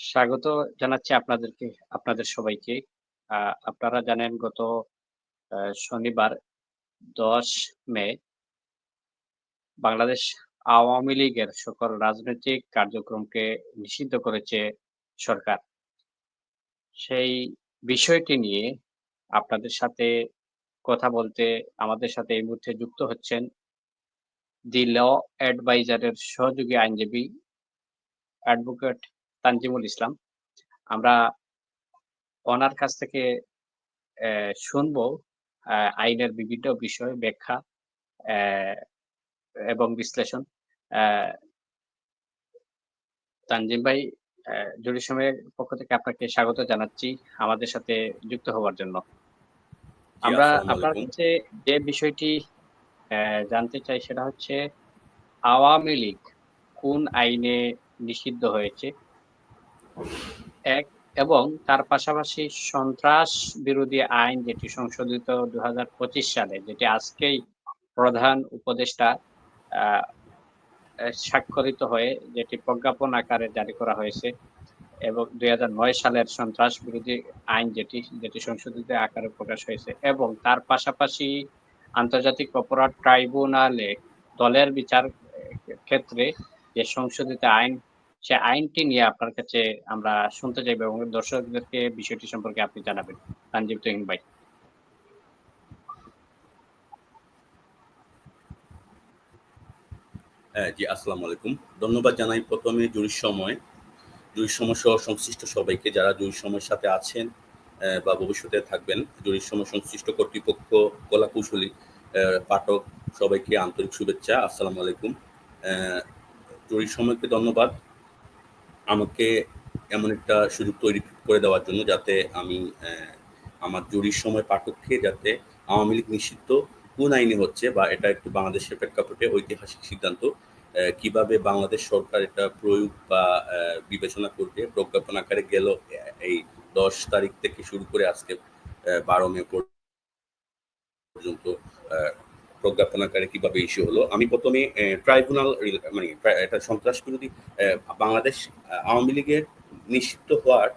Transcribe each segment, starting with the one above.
স্বাগত জানাচ্ছি আপনাদেরকে, আপনাদের সবাইকে। আপনারা জানেন গত শনিবার দশ মে বাংলাদেশ আওয়ামী লীগের সকল রাজনৈতিক কার্যক্রমকে নিষিদ্ধ করেছে সরকার। সেই বিষয়টি নিয়ে আপনাদের সাথে কথা বলতে আমাদের সাথে এই মুহূর্তে যুক্ত হচ্ছেন দি ল অ্যাডভাইজারের সহযোগী আইনজীবী অ্যাডভোকেট তানজিমুল ইসলাম। আমরা ওনার কাছ থেকে শুনব আইনের বিভিন্ন বিষয় ব্যাখ্যা এবং বিশ্লেষণ। তানজিম ভাই জুরি সময়ের পক্ষ থেকে আপনাকে স্বাগত জানাচ্ছি আমাদের সাথে যুক্ত হওয়ার জন্য। আমরা আপনার। কাছে যে বিষয়টি আহ, জানতে চাই সেটা হচ্ছে আওয়ামী লীগ কোন আইনে নিষিদ্ধ হয়েছে? এক, এবং তার পাশাপাশি সন্ত্রাস বিরোধী আইন যেটি সংশোধিত দু সালে, যেটি আজকেই প্রধান উপদেষ্টা স্বাক্ষরিত হয়ে, যেটি প্রজ্ঞাপন আকারে জারি করা হয়েছে, এবং দুই হাজার নয় সালের সন্ত্রাস বিরোধী আইন যেটি যেটি সংশোধিত আকারে প্রকাশ হয়েছে, এবং তার পাশাপাশি আন্তর্জাতিক অপরাধ ট্রাইব্যুনালে দলের বিচার ক্ষেত্রে যে সংশোধিত আইন সে আইনটি নিয়ে আপনার কাছে আমরা শুনতে চাইব এবং দর্শকদেরকে বিষয়টি সম্পর্কে আপনি জানাবেন। তানজিব তুহিন ভাই। হ্যাঁ জি আসসালামু আলাইকুম। ধন্যবাদ জানাই প্রথমে জরুরি সময়। জরুরি সময় সহ সংশ্লিষ্ট সবাইকে যারা জরুরি সময়ের সাথে আছেন বা ভবিষ্যতে থাকবেন জরুরি সময় সংশ্লিষ্ট কর্তৃপক্ষ কলা কৌশলী আহ, পাঠক সবাইকে আন্তরিক শুভেচ্ছা। আসসালামু আলাইকুম। জরুরি সময়কে ধন্যবাদ। আমাকে এমন একটা সুযোগ তৈরি করে দেওয়ার জন্য যাতে আমি আমার জরুরি সময় পাঠককে যাতে আওয়ামী লীগ নিষিদ্ধ কোন আইনে হচ্ছে বা এটা একটু বাংলাদেশের প্রেক্ষাপটে ঐতিহাসিক সিদ্ধান্ত কীভাবে বাংলাদেশ সরকার এটা প্রয়োগ বা বিবেচনা করবে, প্রজ্ঞাপন আকারে গেল এই দশ তারিখ থেকে শুরু করে আজকে বারো মে পর্যন্ত আহ, প্রজ্ঞাপন আকারে কীভাবে ইস্যু হলো? আমি প্রথমে ট্রাইব্যুনাল মানে এটা সন্ত্রাস বিরোধী বাংলাদেশ আওয়ামী লীগের নিষিদ্ধ হওয়ার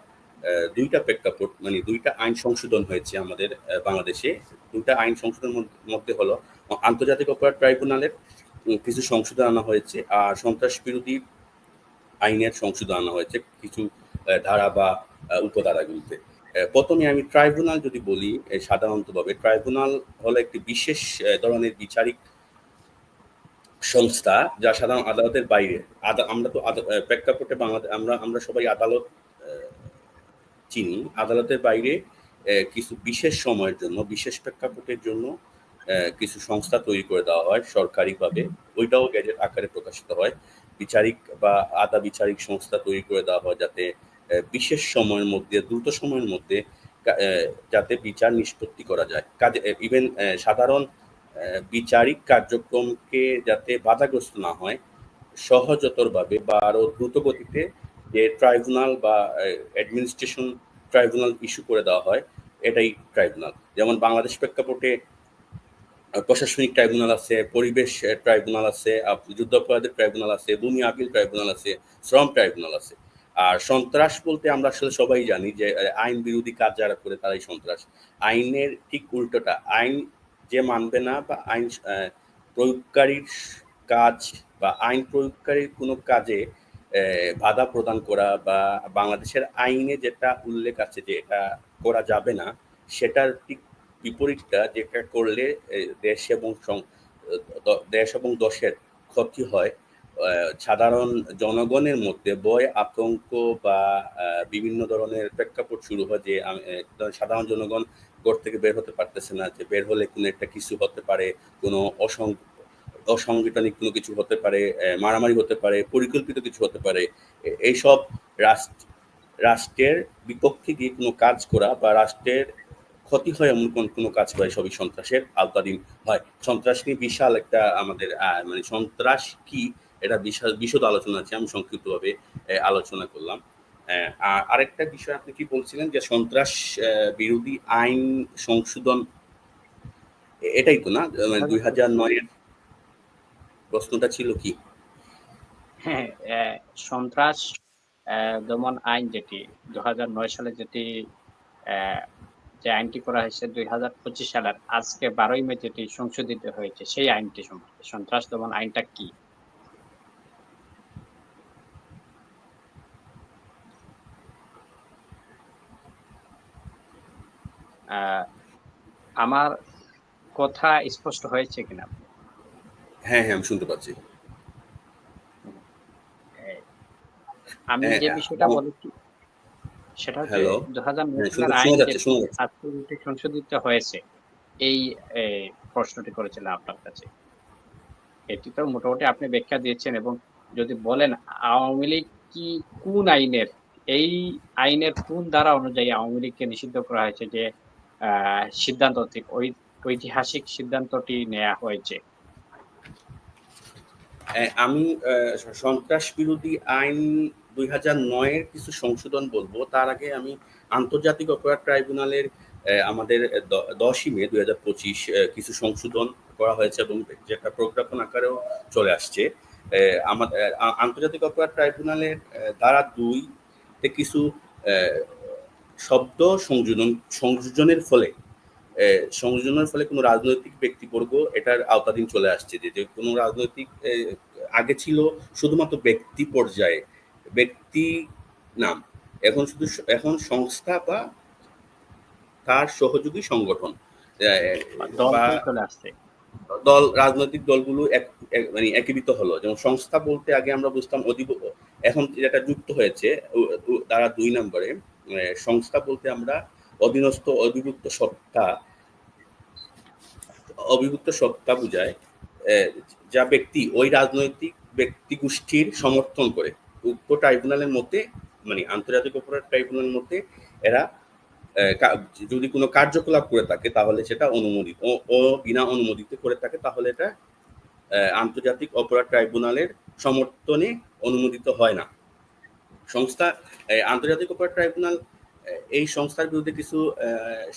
দুইটা প্রেক্ষাপট মানে দুইটা আইন সংশোধন হয়েছে আমাদের বাংলাদেশে। দুইটা আইন সংশোধনের মধ্যে হলো আন্তর্জাতিক অপরাধ ট্রাইব্যুনালের কিছু সংশোধন আনা হয়েছে আর সন্ত্রাস বিরোধী আইনের সংশোধন আনা হয়েছে কিছু ধারা বা উপধারাগুলিতে। প্রথমে আমি ট্রাইব্যুনাল যদি বলি সাধারণতভাবে ট্রাইব্যুনাল হলো একটি বিশেষ ধরনের বিচারিক সংস্থা যা সাধারণ আদালতের বাইরে। আদা- আমরা তো প্রেক্ষাপটে বাংলাদেশ আমরা আমরা সবাই আদালত চিনি। আদালতের বাইরে কিছু বিশেষ সময়ের জন্য, বিশেষ প্রেক্ষাপটের জন্য কিছু সংস্থা তৈরি করে দেওয়া হয় সরকারিভাবে। ওইটাও গ্যাজেট আকারে প্রকাশিত হয়। বিচারিক বা আধা বিচারিক সংস্থা তৈরি করে দেওয়া হয় যাতে বিশেষ সময়ের মধ্যে, দ্রুত সময়ের মধ্যে যাতে বিচার নিষ্পত্তি করা যায়। কাজে ইভেন সাধারণ বিচারিক কার্যক্রমকে যাতে বাধাগ্রস্ত না হয়, সহজতরভাবে বা আরও দ্রুত গতিতে যে ট্রাইব্যুনাল বা অ্যাডমিনিস্ট্রেশন ট্রাইব্যুনাল ইস্যু করে দেওয়া হয়, এটাই ট্রাইব্যুনাল। যেমন বাংলাদেশ প্রেক্ষাপটে প্রশাসনিক ট্রাইব্যুনাল আছে, পরিবেশ ট্রাইব্যুনাল আছে যুদ্ধাপরাধের ট্রাইব্যুনাল আছে, ভূমি আপিল ট্রাইব্যুনাল আছে, শ্রম ট্রাইব্যুনাল আছে। আর সন্ত্রাস বলতে আমরা আসলে সবাই জানি যে আইন বিরোধী কাজ যারা করে তারাই সন্ত্রাস। আইনের ঠিক উল্টোটা, আইন যে মানবে না বা আইন প্রয়োগকারীর কাজ বা আইন প্রয়োগকারীর কোনো কাজে বাধা প্রদান করা বা বাংলাদেশের আইনে যেটা উল্লেখ আছে যে এটা করা যাবে না, সেটার ঠিক বিপরীতটা যেটা করলে দেশ এবং দেশ এবং দশের ক্ষতি হয়। সাধারণ জনগণের মধ্যে ভয়, আতঙ্ক বা বিভিন্ন ধরনের প্রেক্ষাপট শুরু হয় যে সাধারণ জনগণ ঘর থেকে বের হতে পারতেছে না, যে বের হলে কোনো একটা কিছু হতে পারে, কোনো অসং অসাংবিধানিক কোনো কিছু হতে পারে মারামারি হতে পারে, পরিকল্পিত কিছু হতে পারে এইসব রাষ্ট্র রাষ্ট্রের বিপক্ষে গিয়ে কোনো কাজ করা বা রাষ্ট্রের ক্ষতি হয় এমন কোন, কোনো কাজ করে সবই সন্ত্রাসের আওতাধীন হয়। সন্ত্রাস নিয়ে বিশাল একটা আমাদের মানে সন্ত্রাস কি এটা বিশাল বিশদ আলোচনা আছে আমি সংক্ষিপ্তভাবে আলোচনা করলাম। আর আরেকটা বিষয় আপনি কি বলছিলেন যে সন্ত্রাস বিরোধী আইন সংশোধন এটাই তো না? মানে দুই হাজার নয়ের প্রশ্নটা ছিল কি? হ্যাঁ সন্ত্রাস দমন আইন যেটি দুই হাজার নয় সালে যেটি আহ, যে আইনটি করা হয়েছে দুই হাজার পঁচিশ সালের আজকে বারোই মে যেটি সংশোধিত হয়েছে সেই আইনটি সম্পর্কে সন্ত্রাস দমন আইনটা কি? আমার কথা স্পষ্ট হয়েছে কিনা? হ্যাঁ হ্যাঁ আমি শুনতে পাচ্ছি। এই, আমি হ্যাঁ, যে বিষয়টা বলেছি সেটা হচ্ছে? দু হাজার হ্যাঁ, সংশোধিত হয়েছে এই প্রশ্নটি করেছিলাম আপনার কাছে। এটি তো মোটামুটি আপনি ব্যাখ্যা দিয়েছেন এবং যদি বলেন আওয়ামী লীগ কি কোন আইনের এই আইনের কোন ধারা অনুযায়ী আওয়ামী লীগকে নিষিদ্ধ করা হয়েছে যে সিদ্ধান্ত ঐতিহাসিক সিদ্ধান্তটি নেওয়া হয়েছে। আমি সন্ত্রাস বিরোধী আইন দুই হাজার নয়ের কিছু সংশোধন বলব। তার আগে আমি আন্তর্জাতিক অপরাধ ট্রাইব্যুনালের আমাদের দশই মে দুই হাজার পঁচিশ কিছু সংশোধন করা হয়েছে এবং যেটা প্রজ্ঞাপন আকারেও চলে আসছে। আমাদের আন্তর্জাতিক অপরাধ ট্রাইব্যুনালের দ্বারা দুই কিছু শব্দ সংযোজন সংযোজনের ফলে সংযোজনের ফলে কোনো রাজনৈতিক ব্যক্তিবর্গ এটার আওতাধীন চলে আসছে যে কোনো রাজনৈতিক আগে ছিল শুধুমাত্র ব্যক্তি পর্যায়ে ব্যক্তি নাম। এখন শুধু এখন সংস্থা বা তার সহযোগী সংগঠন দল রাজনৈতিক দলগুলো মানে একীভূত হলো। যেমন সংস্থা বলতে আগে আমরা বুঝতাম অধিব এখন যেটা যুক্ত হয়েছে উ- দুই নম্বরে সংস্থা বলতে আমরা অধীনস্থ অধিভুক্ত সত্তা অভিভুক্ত সত্তা বুঝায় যা ব্যক্তি ওই রাজনৈতিক ব্যক্তি গোষ্ঠীর সমর্থন করে। উক্ত ট্রাইব্যুনালের মধ্যে মানে আন্তর্জাতিক অপরাধ ট্রাইব্যুনালের মধ্যে এরা যদি কোনো কার্যকলাপ করে থাকে তাহলে সেটা অনুমোদিত, ও বিনা অনুমোদিত করে থাকে তাহলে এটা আন্তর্জাতিক অপরাধ ট্রাইব্যুনালের সমর্থনে অনুমোদিত হয় না। সংস্থা আন্তর্জাতিক অপরাধ ট্রাইব্যুনাল এই সংস্থার বিরুদ্ধে কিছু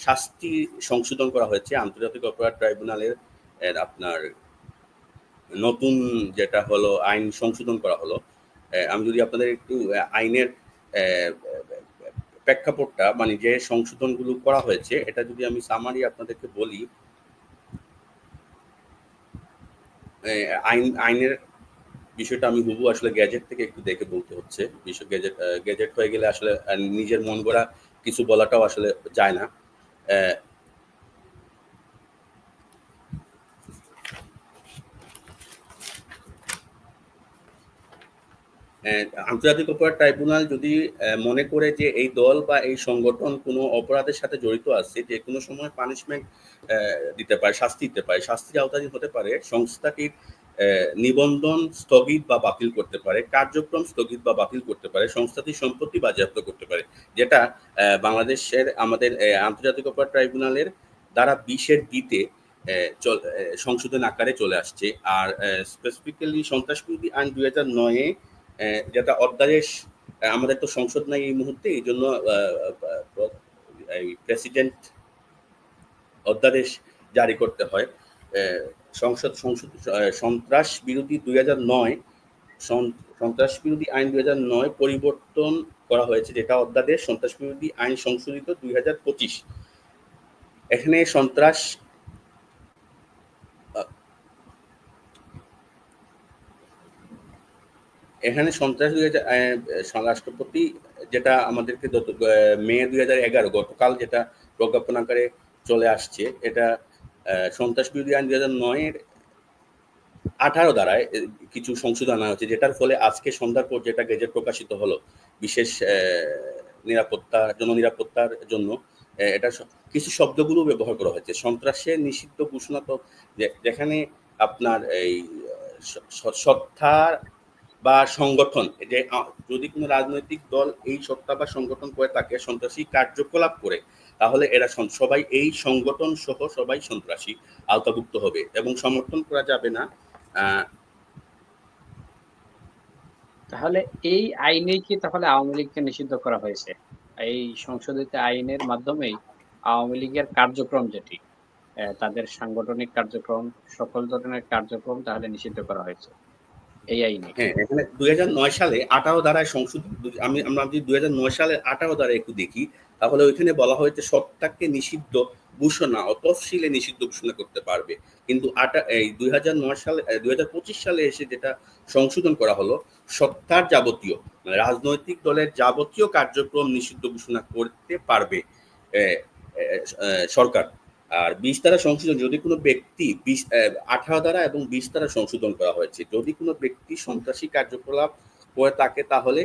শাস্তি সংশোধন করা হয়েছে। আন্তর্জাতিক অপরাধ ট্রাইব্যুনালের আপনার নতুন যেটা হলো, আইন সংশোধন করা হলো। আমি যদি আপনাদের একটু আইনের প্রেক্ষাপটটা মানে যে সংশোধনগুলো করা হয়েছে, এটা যদি আমি সামারি আপনাদেরকে বলি আইন, আইনের বিষয়টা আমি হুবু আসলে গ্যাজেট থেকে একটু দেখে বলতে হচ্ছে। বিষয় গ্যাজেট গ্যাজেট হয়ে গেলে আসলে নিজের মন গড়া কিছু বলাটাও আসলে যায় না। আন্তর্জাতিক অপরাধ ট্রাইব্যুনাল যদি মনে করে যে এই দল বা এই সংগঠন কোনো অপরাধের সাথে জড়িত আছে, যে কোনো সময় পানিশমেন্ট দিতে পারে, শাস্তি দিতে পারে, শাস্তির আওতাধীন হতে পারে, সংস্থাটির নিবন্ধন স্থগিত বা বাতিল করতে পারে, কার্যক্রম স্থগিত বা বাতিল করতে পারে সংস্থাটির সম্পত্তি বাজেয়াপ্ত করতে পারে, যেটা বাংলাদেশের আমাদের আন্তর্জাতিক অপরাধ ট্রাইব্যুনালের দ্বারা বিশের দিতে সংশোধন আকারে চলে আসছে। আর স্পেসিফিক্যালি সন্ত্রাস বিরোধী আইন দুই হাজার নয়ে যেটা অধ্যাদেশ আমাদের তো সংসদ নাই এই মুহূর্তে, এই জন্য প্রেসিডেন্ট অধ্যাদেশ জারি করতে হয়। সংসদ সংসদ সন্ত্রাস বিরোধী দুই হাজার নয় সন্ত্রাস বিরোধী আইন দুই হাজার নয় পরিবর্তন করা হয়েছে, যেটা অধ্যাদেশ সন্ত্রাস বিরোধী আইন সংশোধিত দুই হাজার পঁচিশ। এখানে সন্ত্রাস এখানে সন্ত্রাস দুই হাজার রাষ্ট্রপতি যেটা আমাদেরকে মে দুই হাজার এগারো গতকাল যেটা প্রজ্ঞাপন আকারে চলে আসছে, এটা সন্ত্রাস বিরোধী আইন দুই হাজার নয়ের আঠারো দ্বারায় কিছু সংশোধন আনা হয়েছে, যেটার ফলে আজকে সন্ধ্যার পর যেটা গেজেট প্রকাশিত হলো, বিশেষ নিরাপত্তা, জননিরাপত্তার জন্য এটা কিছু শব্দগুলো ব্যবহার করা হয়েছে। সন্ত্রাসের নিষিদ্ধ ঘোষণা তো যেখানে আপনার এই সত্তা বা সংগঠন যে যদি কোনো রাজনৈতিক দল এই সত্তা বা সংগঠন করে তাকে সন্ত্রাসী কার্যকলাপ করে তাহলে এরা সবাই এই সংগঠন সহ সবাই সন্ত্রাসী আওতাভুক্ত হবে এবং সমর্থন করা যাবে না তাহলে এই আইনেই কি তাহলে আওয়ামী লীগকে নিষিদ্ধ করা হয়েছে? এই সংশোধিত আইনের মাধ্যমেই আওয়ামী লীগের কার্যক্রম যেটি তাদের সাংগঠনিক কার্যক্রম সকল ধরনের কার্যক্রম তাহলে নিষিদ্ধ করা হয়েছে এই আইনে। হ্যাঁ এখানে দুই হাজার নয় সালে আঠারো ধারায় সংশোধন আমি আমরা যদি দুই হাজার নয় সালে আঠারো ধারায় একটু দেখি তাহলে ওইখানে বলা হয়েছে সত্তাকে নিষিদ্ধ ঘোষণা ও তফসিলে নিষিদ্ধ ঘোষণা করতে পারবে। কিন্তু আটা, এই দুই হাজার নয় সালে দুই হাজার পঁচিশ সালে এসে যেটা সংশোধন করা হলো, সত্তার যাবতীয় মানে রাজনৈতিক দলের যাবতীয় কার্যক্রম নিষিদ্ধ ঘোষণা করতে পারবে সরকার। আর বিশ দ্বারা সংশোধন, যদি কোনো ব্যক্তি বিশ আঠারো দ্বারা এবং বিশ দ্বারা সংশোধন করা হয়েছে, যদি কোনো ব্যক্তি সন্ত্রাসী কার্যকলাপ করে থাকে তাহলে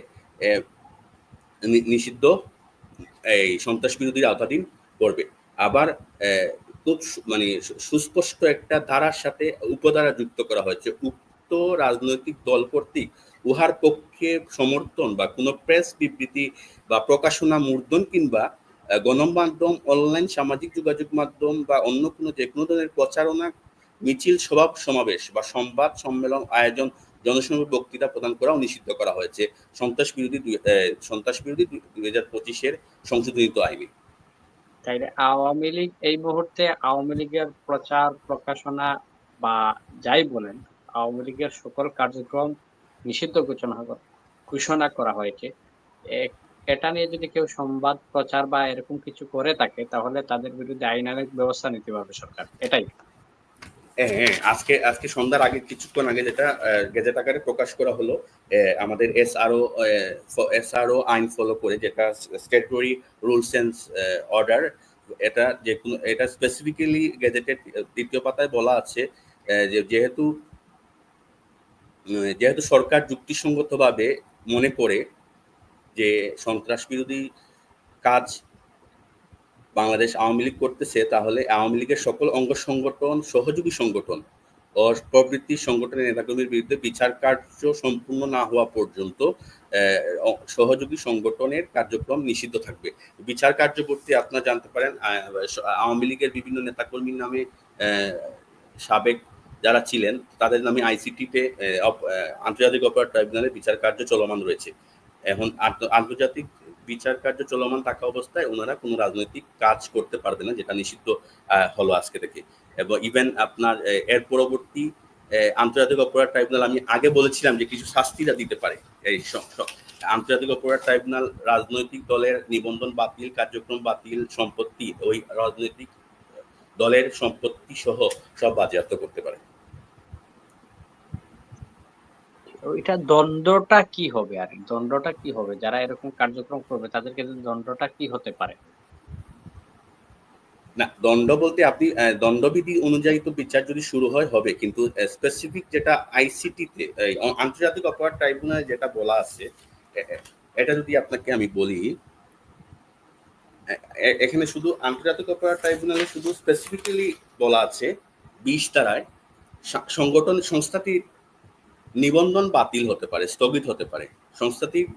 নিষিদ্ধ এই সন্ত্রাস বিরোধীর আওতাধীন করবে। আবার খুব মানে সুস্পষ্ট একটা ধারার সাথে উপধারা যুক্ত করা হয়েছে। উক্ত রাজনৈতিক দল কর্তৃক উহার পক্ষে সমর্থন বা কোনো প্রেস বিবৃতি বা প্রকাশনা মুদ্রণ কিংবা গণমাধ্যম, অনলাইন সামাজিক যোগাযোগ মাধ্যম বা অন্য কোনো যে কোনো ধরনের প্রচারণা, মিছিল, সভা, সমাবেশ বা সংবাদ সম্মেলন, আয়োজন জনসংযোগ বক্তৃতা প্রদান করাও নিষিদ্ধ করা হয়েছে। সন্ত্রাস বিরোধী সন্ত্রাস বিরোধী দুই হাজার পঁচিশের সংশোধনীত আইনে। তাইলে আওয়ামী লীগ এই মুহূর্তে আওয়ামী লীগের প্রচার, প্রকাশনা বা যাই বলেন, আওয়ামী লীগের সকল কার্যক্রম নিষিদ্ধ ঘোষণা ঘোষণা করা হয়েছে। এটা নিয়ে যদি কেউ সংবাদ, প্রচার বা এরকম কিছু করে থাকে, তাহলে তাদের বিরুদ্ধে আইনানুগ ব্যবস্থা নিতে পারবে সরকার। এটাই। হ্যাঁ হ্যাঁ আজকে আজকে সন্ধ্যার আগে কিছুক্ষণ আগে যেটা গেজেট আকারে প্রকাশ করা হলো আমাদের এসআরও এসআরও আইন ফলো করে যেটা স্টেটরি রুলস এন্ড অর্ডার এটা যে কোনো, এটা স্পেসিফিক্যালি গেজেটের দ্বিতীয় পাতায় বলা আছে যে যেহেতু যেহেতু সরকার যুক্তিসঙ্গতভাবে মনে করে যে সন্ত্রাস বিরোধী কাজ বাংলাদেশ আওয়ামী লীগ করতেছে, তাহলে আওয়ামী লীগের সকল অঙ্গ সংগঠন, সহযোগী সংগঠন ও প্রবৃত্তি সংগঠনের নেতাকর্মীর বিরুদ্ধে বিচার কার্য সম্পূর্ণ না হওয়া পর্যন্ত সহযোগী সংগঠনের কার্যক্রম নিষিদ্ধ থাকবে। বিচার কার্য করতে আপনারা জানতে পারেন আওয়ামী লীগের বিভিন্ন নেতাকর্মীর নামে সাবেক যারা ছিলেন, তাদের নামে আইসিটিতে আন্তর্জাতিক অপরাধ ট্রাইব্যুনালে বিচার কার্য চলমান রয়েছে। এখন আন্ত- আন্তর্জাতিক বিচার কার্য চলমান থাকা অবস্থায় ওনারা কোনো রাজনৈতিক কাজ করতে পারবে না, যেটা নিষিদ্ধ হলো আজকে থেকে। এবং ইভেন আপনার এর পরবর্তী আন্তর্জাতিক অপরাধ ট্রাইব্যুনাল, আমি আগে বলেছিলাম যে কিছু শাস্তিরা দিতে পারে। এই আন্তর্জাতিক অপরাধ ট্রাইব্যুনাল রাজনৈতিক দলের নিবন্ধন বাতিল, কার্যক্রম বাতিল, সম্পত্তি, ওই রাজনৈতিক দলের সম্পত্তি সহ সব বাজেয়াপ্ত করতে পারে। ওইটা দণ্ডটা কি হবে, আর দণ্ডটা কি হবে? যারা এরকম কার্যক্রম করবে তাদের তাদেরকে দণ্ডটা কি হতে পারে? না দণ্ড বলতে আপনি দণ্ডবিধি অনুযায়ী তো বিচার যদি শুরু হয়, হবে। কিন্তু স্পেসিফিক যেটা আইসিটিতে আন্তর্জাতিক অপরাধ ট্রাইব্যুনাল যেটা বলা আছে এটা যদি আপনাকে আমি বলি এখানে শুধু আন্তর্জাতিক অপরাধ ট্রাইব্যুনালে শুধু স্পেসিফিক্যালি বলা আছে, বিশ তারায় সংগঠন, সংস্থাটির নিবন্ধন বাতিল হতে পারে স্থগিত হতে পারে। সংস্থাটির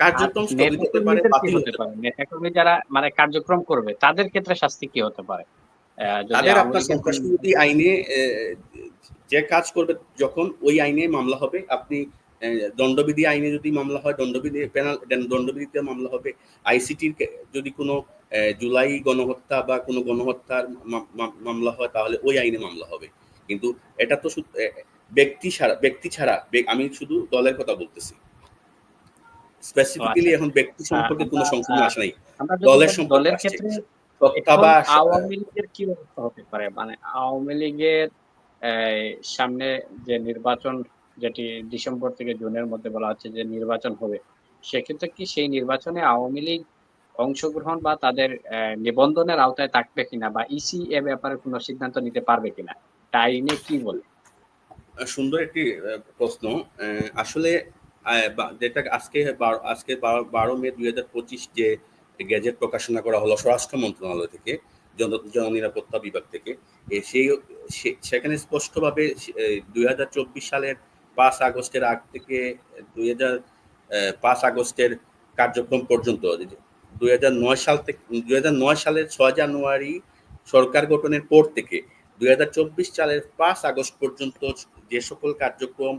কার্যক্রম স্থগিত হতে পারে বাতিল হতে পারে? নেতাকর্মী যারা মানে কার্যক্রম করবে তাদের ক্ষেত্রে শাস্তি কি হতে পারে? তাদের আপনার বিরোধী আইনে যে কাজ করবে যখন ওই আইনে মামলা হবে আপনি দণ্ডবিধি আইনে যদি মামলা হয় দণ্ডবিধি পেনাল দণ্ডবিধিতে মামলা হবে আইসিটির যদি কোনো জুলাই গণহত্যা বা কোনো গণহত্যার মামলা হয় তাহলে ওই আইনে মামলা হবে। কিন্তু এটা তো ব্যক্তি ছাড়া ব্যক্তি ছাড়া আমি শুধু দলের কথা বলতেছি। স্পেসিফিক্যালি এখন ব্যক্তি সম্পর্কে কোনো সংশোধন আসে নাই। দলের সম্পর্কে দলের ক্ষেত্রে সত্তা আওয়ামী লীগের কি অবস্থা হতে পারে? মানে আওয়ামী লীগের সামনে যে নির্বাচন যেটি ডিসেম্বর থেকে জুনের মধ্যে বলা হচ্ছে যে নির্বাচন হবে সেক্ষেত্রে কি সেই নির্বাচনে আওয়ামী লীগ অংশগ্রহণ বা তাদের নিবন্ধনের আওতায় থাকবে কিনা বা ইসি এ ব্যাপারে কোনো সিদ্ধান্ত নিতে পারবে কিনা? তা আইনে কি বলে সুন্দর একটি প্রশ্ন। আসলে যেটা আজকে আজকে বারো- মে দুই হাজার পঁচিশ যে গ্যাজেট প্রকাশনা করা হলো স্বরাষ্ট্র মন্ত্রণালয় থেকে, জন, জননিরাপত্তা বিভাগ থেকে সেই সেখানে স্পষ্টভাবে দুই হাজার চব্বিশ সালের পাঁচ আগস্টের আগ থেকে দুই হাজার পাঁচ আগস্টের কার্যক্রম পর্যন্ত দুই হাজার নয় সাল থেকে দুই হাজার নয় সালের ছয় জানুয়ারি সরকার গঠনের পর থেকে দুই হাজার চব্বিশ সালের পাঁচ আগস্ট পর্যন্ত যে সকল কার্যক্রম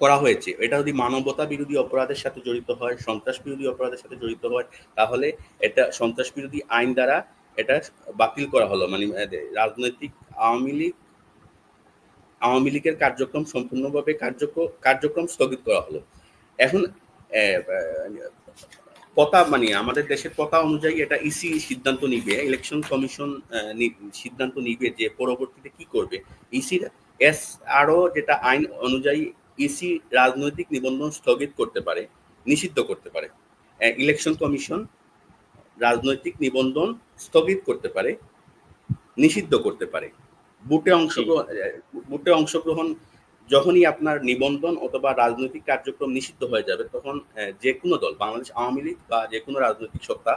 করা হয়েছে, এটা যদি মানবতা বিরোধী অপরাধের সাথে জড়িত হয়, সন্ত্রাস বিরোধী অপরাধের সাথে জড়িত হয়, তাহলে এটা সন্ত্রাস বিরোধী আইন দ্বারা এটা বাতিল করা হলো। মানে রাজনৈতিক আওয়ামী লীগ, আওয়ামী লীগের কার্যক্রম সম্পূর্ণভাবে কার্যক্রম স্থগিত করা হলো। এখন কথা মানে আমাদের দেশের কথা অনুযায়ী এটা ইসি সিদ্ধান্ত নিবে ইলেকশন কমিশন সিদ্ধান্ত নিবে যে পরবর্তীতে কি করবে। ইসির এস আরও যেটা আইন অনুযায়ী ইসি রাজনৈতিক নিবন্ধন স্থগিত করতে পারে নিষিদ্ধ করতে পারে। ইলেকশন কমিশন রাজনৈতিক নিবন্ধন স্থগিত করতে পারে নিষিদ্ধ করতে পারে। বুটে অংশগ্রহণ বুটে অংশগ্রহণ যখনই আপনার নিবন্ধন অথবা রাজনৈতিক কার্যক্রম নিষিদ্ধ হয়ে যাবে তখন যে কোনো দল বাংলাদেশ আওয়ামী লীগ বা যে কোনো রাজনৈতিক সত্তা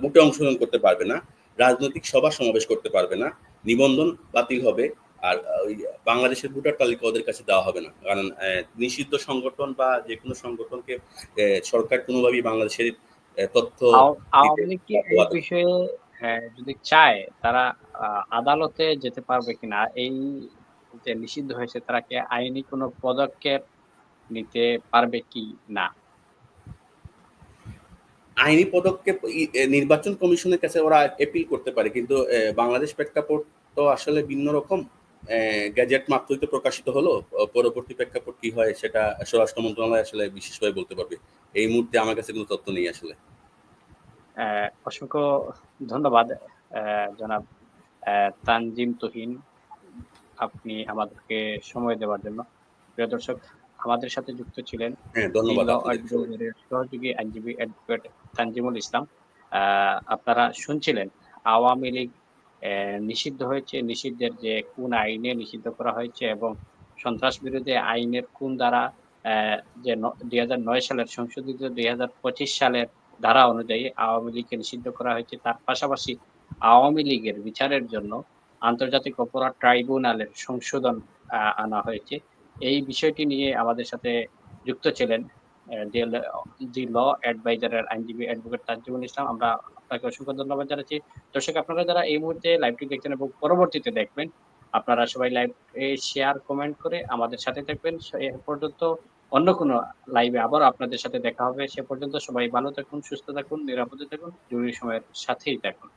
বুটে অংশগ্রহণ করতে পারবে না রাজনৈতিক সভা সমাবেশ করতে পারবে না নিবন্ধন বাতিল হবে আর ওই বাংলাদেশের ভোটার তালিকা ওদের কাছে দেওয়া হবে না কারণ নিষিদ্ধ সংগঠন বা যে কোনো সংগঠনকে সরকার কোনোভাবেই বাংলাদেশের তথ্য আওয়ামী লীগ অপবাদ। বিষয়ে হ্যাঁ, যদি চায় তারা আদালতে যেতে পারবে কিনা এই যে নিষিদ্ধ হয়েছে তারা কি আইনি কোনো পদক্ষেপ নিতে পারবে কি না? আইনি পদক্ষেপ নির্বাচন কমিশনের কাছে ওরা এপিল করতে পারে কিন্তু বাংলাদেশ প্রেক্ষাপট তো আসলে ভিন্ন রকম। গ্যাজেট মাত্রই তো প্রকাশিত হলো পরবর্তী প্রেক্ষাপট কি হয় সেটা স্বরাষ্ট্র মন্ত্রণালয় আসলে বিশেষভাবে বলতে পারবে। এই মুহূর্তে আমার কাছে কোনো তথ্য নেই আসলে। অসংখ্য ধন্যবাদ জনাব তানজিম তুহিন। আপনি আমাদেরকে সময় দেওয়ার জন্য। প্রিয় দর্শক আমাদের সাথে যুক্ত ছিলেন হ্যাঁ সহযোগী আইনজীবী অ্যাডভোকেট তানজিমুল ইসলাম। আপনারা শুনছিলেন আওয়ামী লীগ নিষিদ্ধ হয়েছে নিষিদ্ধের যে কোন আইনে নিষিদ্ধ করা হয়েছে এবং সন্ত্রাস বিরোধী আইনের কোন দ্বারা আহ, যে দুই হাজার নয় সালের সংশোধিত দুই হাজার পঁচিশ সালের ধারা অনুযায়ী আওয়ামী লীগকে নিষিদ্ধ করা হয়েছে তার পাশাপাশি আওয়ামী লীগের বিচারের জন্য আন্তর্জাতিক অপরাধ ট্রাইব্যুনালের সংশোধন আনা হয়েছে। এই বিষয়টি নিয়ে আমাদের সাথে যুক্ত ছিলেন জি ল অ্যাডভাইজারের আইনজীবী অ্যাডভোকেট তাজুল ইসলাম। আমরা আপনাকে অসংখ্য ধন্যবাদ জানাচ্ছি। দর্শক, আপনারা যারা এই মুহূর্তে লাইভটি দেখছেন এবং পরবর্তীতে দেখবেন, আপনারা সবাই লাইভ শেয়ার, কমেন্ট করে আমাদের সাথে থাকবেন। পর্যন্ত অন্য কোনো লাইভে আবার আপনাদের সাথে দেখা হবে। সে পর্যন্ত সবাই ভালো থাকুন, সুস্থ থাকুন, নিরাপদে থাকুন, জরুরি সময়ের সাথেই থাকুন।